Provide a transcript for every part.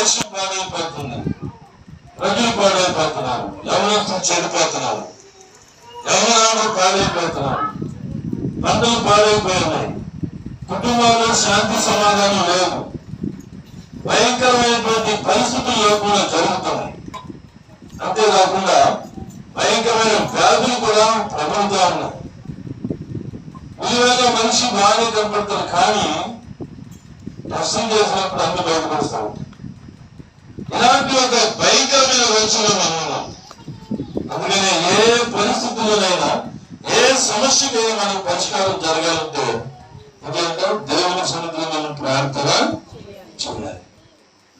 దేశం పాడైపోతుంది ప్రజలు పాడైపోతున్నారు ఎవరు చెడిపోతున్నారు. ఎవరు పాడైపోతున్నారు పంటలు పాడైపోయినాయి కుటుంబాల్లో శాంతి సమాధానం లేవు భయంకరమైనటువంటి పరిస్థితుల్లో కూడా జరుగుతున్నాయి. అంతేకాకుండా భయంకరమైన వ్యాధులు కూడా ప్రబలుతా ఉన్నాయి. విలువైన మనిషి బాగానే కనపడతారు కానీ నష్టం చేసినప్పుడు అన్ని బయటపడతారు. ఇలాంటి ఒక భయంకరమైన రోజుల్లో మనం ఉన్నాం అందుకనే ఏ పరిస్థితుల్లోనైనా ఏ సమస్యకైనా మనకు పరిష్కారం జరగాలంటే ఎందుకంటే దేవుని సన్నిధిలో మనం ప్రార్థన చేయాలి.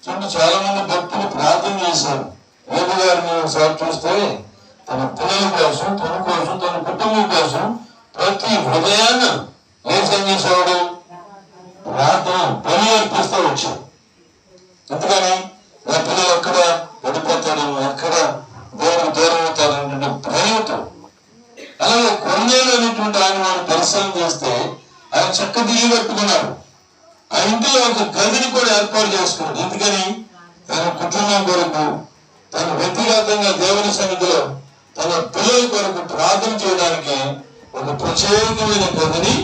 చూడండి చాలా మంది భక్తులు ప్రార్థన చేశారు. రేపు గారిని ఒకసారి చూస్తే తన పిల్లల కోసం తన కోసం తన కుటుంబం కోసం ప్రతి హృదయాన్ని ఏం చేసేవాడు. ప్రార్థన బలి అర్పిస్తూ వచ్చాడు. ఎందుకని నా పిల్లలు ఎక్కడ పడిపోతాడు ఎక్కడ దేవుడు దూరం అవుతాడు భయంతో అలాగే కొన్నేళ్ళు ఆయన వాడు పరిశ్రమ చేస్తే ఆయన చక్క దిగి పెట్టుకున్నాడు ఆ ఇంట్లో ఒక గదిని కూడా ఏర్పాటు చేసుకున్నాడు ఎందుకని? తన కుటుంబం కొరకు తన వ్యక్తిగతంగా దేవుని సన్నిధిలో తన పిల్లల కొరకు ప్రార్థన చేయడానికి ఒక ప్రత్యేకమైన గదిని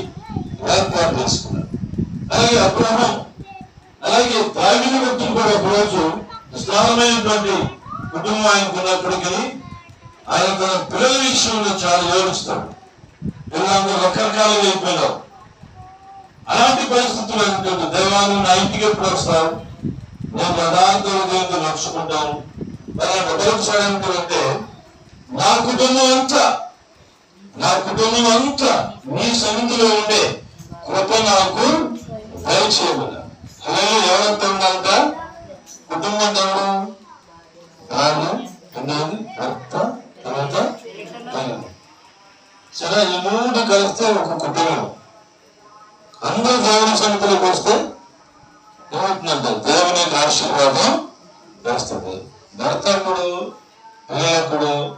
ఏర్పాటు చేసుకున్నాడు అలాగే అబ్రహం అలాగే దావిని వ్యక్తులు కూడా ఒకరోజు విశాలమైనటువంటి కుటుంబం ఆయనకున్నప్పటికీ ఆయన తన పిల్లల విషయంలో చాలా ఏడుస్తాడు పిల్లలందరూ రకరకాలుగా అయిపోయినారు అలాంటి పరిస్థితులు ఏంటంటే దేవాలు నా ఇంటికి ఎప్పుడు వస్తావు నేను యథార్థ హృదయంతో నడుచుకుంటాను. మరి మొదలుసాడంటే అంటే నా కుటుంబం అంతా నా కుటుంబం అంతా నీ సన్నిధిలో ఉండే కృప నాకు దయచేయమన్నా అలాగే ఎవరంతా ఉండాలంట? కుటుంబం ఎవరు నాన్న పిల్లలు భర్త తర్వాత తల్లి. అంటే ఈ మూడు కలిస్తే ఒక కుటుంబం. అందరూ దేవుని సన్నిధిలోకి వస్తే ఏమవుతుందంటే దేవుని యొక్క ఆశీర్వాదం వస్తుంది. భర్తకుడు పిల్లకుడు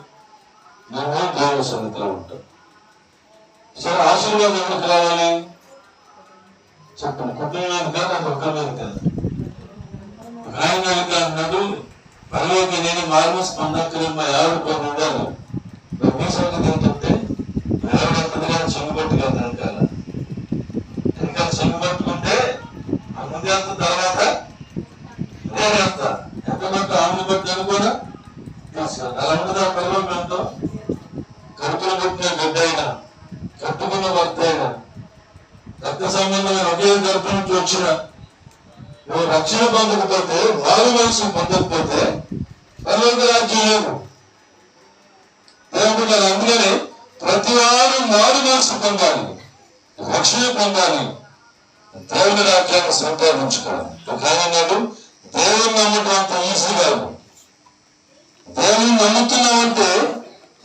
నువ్వు దేవుని సన్నిధిలో ఉంటావు సరే ఆశీర్వాదం ఎవరికి రావాలి? చెప్పండి. కుటుంబం మీద కాదు అది ఒక్క మీద కాదు. ఆయన కనుక అన్నాడు పరలోకి నేను మార్మ స్పందకలు మా యాభై కొన్ని ఉండాలి. మీ సంగతి చెంగుబట్టు కాదు వెనకాల వెనకాల చెంగుబట్టుకుంటే ఆ ముందే అంత తర్వాత నేను అంత ఎంతమంది ఆమెను బట్టి అని కూడా తెలుసు అలా ఉండదు ఆ పిల్లలు ఎంతో కడుపులు పుట్టిన బిడ్డ అయినా కట్టుకున్న భర్త అయినా రక్త సంబంధమైన ఒకే గర్భం నుంచి వచ్చిన నువ్వు రక్షణ పొందకపోతే మారు మనసు పొందకపోతే పరలోక రాజ్యం లేదు దేవుడు అందుకనే ప్రతి వారు మారు మనసు పొందాలి. రక్షణ పొందాలి. దేవుని రాజ్యాన్ని సంపాదించుకోవాలి. ఒక దేవుని నమ్మటం అంత ఈజీ కాదు. దేవుని నమ్ముతున్నామంటే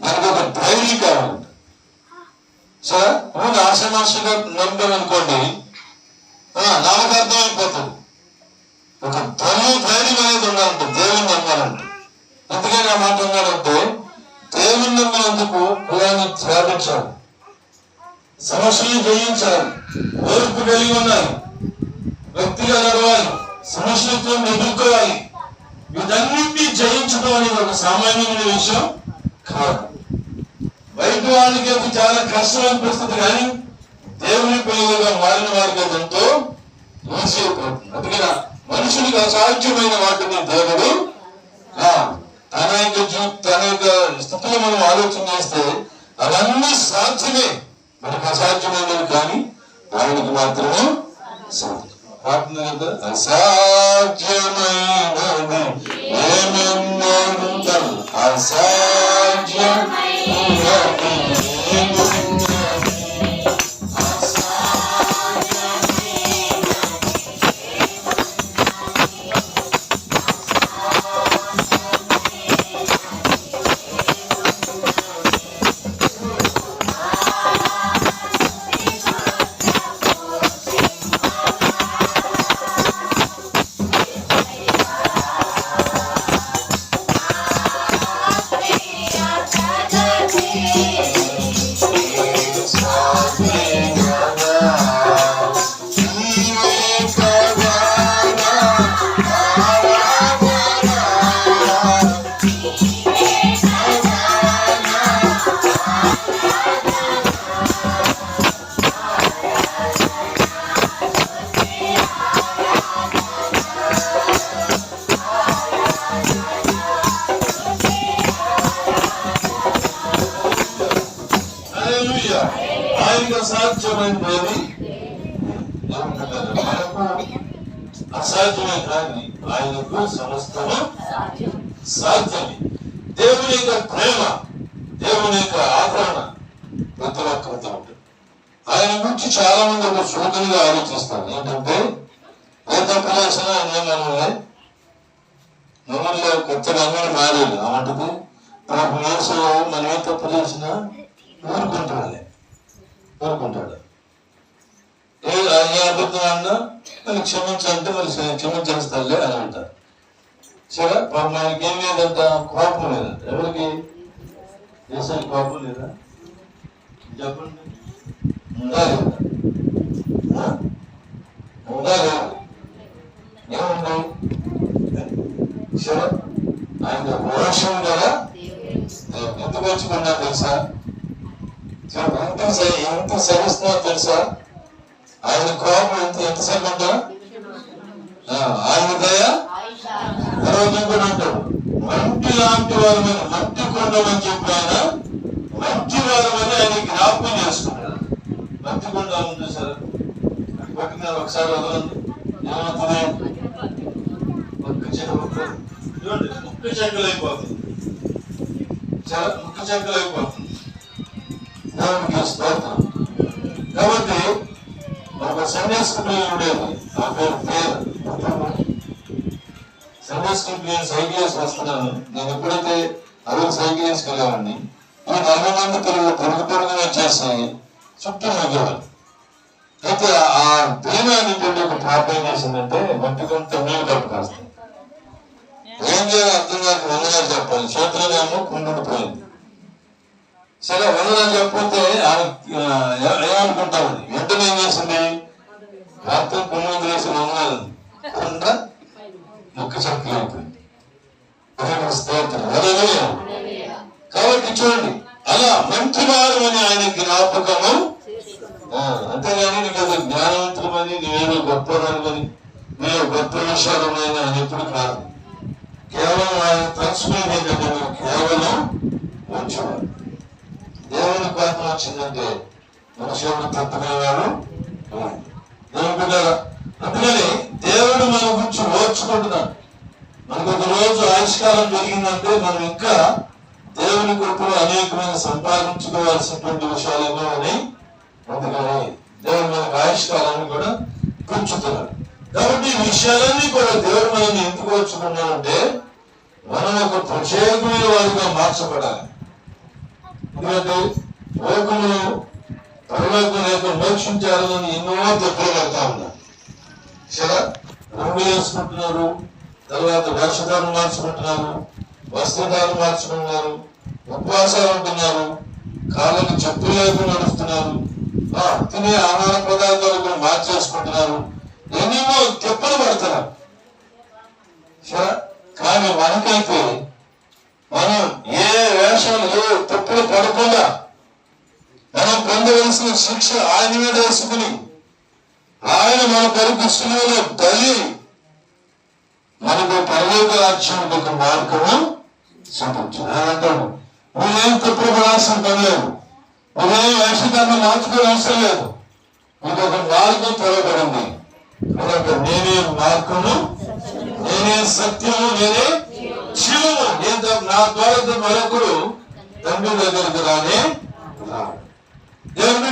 మనకు ఒక ధైర్యం కావాలి. సార్ నువ్వు ఆశనాశగా నమ్మడం అనుకోండి నాకు అర్థమైపోతుంది ఒక ధనం ధైర్యం అనేది ఉండాలి దేవుని నమ్మాలంటే అందుకని ఆ మాట ఉన్నాడంటే దేవుని నమ్మినందుకు కులాన్ని త్యాగించాలి సమస్యలను జయించాలి ఓర్పు కలిగి ఉన్నారు. వ్యక్తిగా నడవాలి సమస్యలతో ఎదుర్కోవాలి వీటన్నింటినీ జయించడం అనేది ఒక సామాన్యమైన విషయం కాదు. బయట వాళ్ళకి అది చాలా కష్టం అనిపిస్తుంది కానీ దేవుని పిల్లలుగా మారిన వారికి అది ఎంతో ఈజీ అందుకని మనుషులకు అసాధ్యమైన వాటిని దేవుడు తన యొక్క తన యొక్క స్థితిలో మనం ఆలోచన చేస్తే అవన్నీ సాధ్యమే. మనకు అసాధ్యమైనవి కానీ ఆయనకు మాత్రమే సాధ్యం. ప్రార్థన కదా అసాధ్యమైనది ఏమన్నది అసాధ్యమైనది. అసాధ్యమైనది అసాధ్యమే కానీ ఆయనకు సమస్తము సాధ్యమే. దేవుని యొక్క ప్రేమ దేవుని యొక్క ఆదరణ ప్రతి ఒక్కరితో ఉంటుంది. ఆయన గురించి చాలా మంది ఒక సూచనగా ఆలోచిస్తారు. ఏంటంటే ఏ తప్పు చేసినా అనేమన్నా నూనెలో కొత్త రంగం మారేది. అలాంటిది నాకు మనం ఏ తప్పు చేసినా ఊరుకుంటున్నాను ఊరుకుంటాడు ఏ ఏ అబద్ధం అన్నా మరి క్షమించంటే మరి క్షమించేస్తాడులే అని అంటారు సరే పాపం ఆయనకి ఏం లేదంట కోపం లేదంట ఎవరికి? దేశానికి కోపం లేదా? చెప్పండి. ఉందా లేదా? ఉందా లేదా? ఏముంది? సరే ఆయన మోక్షం కదా? ఎందుకు వచ్చుకున్నా తెలుసా? ఎంత ఎంత సహిస్తున్నా తెలుసా ఆయన కోపం ఎంత ఎంతసేపు ఉంటా ఆయన దయ? తర్వాత కూడా అంటాడు మంటి లాంటి వారమని మట్టి కొండమని చెప్పి ఆయన మంచి వారమని ఆయన జ్ఞాపకం చేసుకున్నాడు. మట్టి కొండ ఉంది సార్. అది ఒకసారి వదలండి. ఏమవుతుంది ముక్కు చెక్క ముక్కు చెక్కలు అయిపోతుంది. ముక్కు చెక్కలు అయిపోతుంది. దేవునికి స్తోత్రం కాబట్టి ఒక సన్యాస ఉండేది ఆ పేరు పేరు సన్యాసి నేను సైకిల్ వేసి వస్తున్నాను నేను ఎప్పుడైతే అరవై సైకిల్ వేసుకెళ్ళేవాడిని ఈ నలభై మంది పిల్లలు పొరుగు పొరుగున వచ్చేసి చుట్టూ నవ్వేవారు అయితే ఆ ప్రేమ అనేటువంటి ఒక పాప ఏం చేసిందంటే మట్టి కొంత నీళ్ళు కప్పు కాస్తాయి ఏం చేయాలి అర్థం కాక వందనాలు చెప్పాలి. చేతులనేమో కుండుకుపోయింది సరే వందనాలు చెప్పితే ఏమనుకుంటా ఉంది ఏ- వెంటనే ఏం చేసింది? రాత్రి పుణ్యం చేసి వందనాలు కుండ ముక్క చక్కలు అయిపోయింది. కాబట్టి చూడండి అలా మంచి వారు అని ఆయన జ్ఞాపకము అంతేగాని నీకు అది జ్ఞానవంతులమని నువ్వేదో గొప్పదానివని నేను గొప్ప విషయాలమైన అని ఎప్పుడు కాదు. కేవలం ఆయన తెలుసుకునేది కేవలం మంచివాడు దేవుని కోపం వచ్చిందంటే మన శివుడు దేవుని బిడ్డలారా, అందుకని దేవుడు మన గురించి ఓర్చుకుంటున్నాడు. మనకు ఒక రోజు ఆవిష్కారం జరిగిందంటే మనం ఇంకా దేవుని కృపలో అనేకమైన సంపాదించుకోవాల్సినటువంటి విషయాలు ఎన్నో అని అందుకని దేవుడు మనకు ఆవిష్కారాన్ని కూడా పుంచుతున్నాడు కాబట్టి ఈ విషయాలన్నీ కూడా దేవుడు మనల్ని ఎందుకు వచ్చుకున్నాడంటే మనం ఒక ప్రత్యేకమైన వారిగా మార్చబడాలి. ఎందుకంటే లోకములు పరలోకం లేక మోక్షించాలని ఎన్నో తప్పులు పడతా ఉన్నారు. సరే రంగు వేసుకుంటున్నారు తర్వాత వేషధారం మార్చుకుంటున్నారు వస్త్రధారం మార్చుకుంటున్నారు ఉపవాసాలు ఉంటున్నారు కాళ్ళకు చెప్పులు లేకుండా నడుస్తున్నారు. తినే ఆహార పదార్థాలు కూడా మార్చేసుకుంటున్నారు. ఎన్నెన్నో తెప్పలు పడుతున్నారు. సరే కానీ మనకైతే మనం ఏ పడకుండా మనం పొందవలసిన శిక్ష ఆయన మీద వేసుకుని ఆయన మన కొరకు సులువులో బలి మనకు పరలోక రాజ్యానికి మార్గము చూపించు. అంటాడు నువ్వేం తప్పులు పడాల్సిన పని లేదు. నువ్వేం వేషధాన్ని మార్చుకోవాల్సిన లేదు. నీకు ఒక మార్గం త్వరపడింది. నేనే మార్గము నేనే సత్యము నేనే జీవము. నేను నా ద్వారా మరొకడు తండ్రి దగ్గరికి రానే రాడు. దేవుని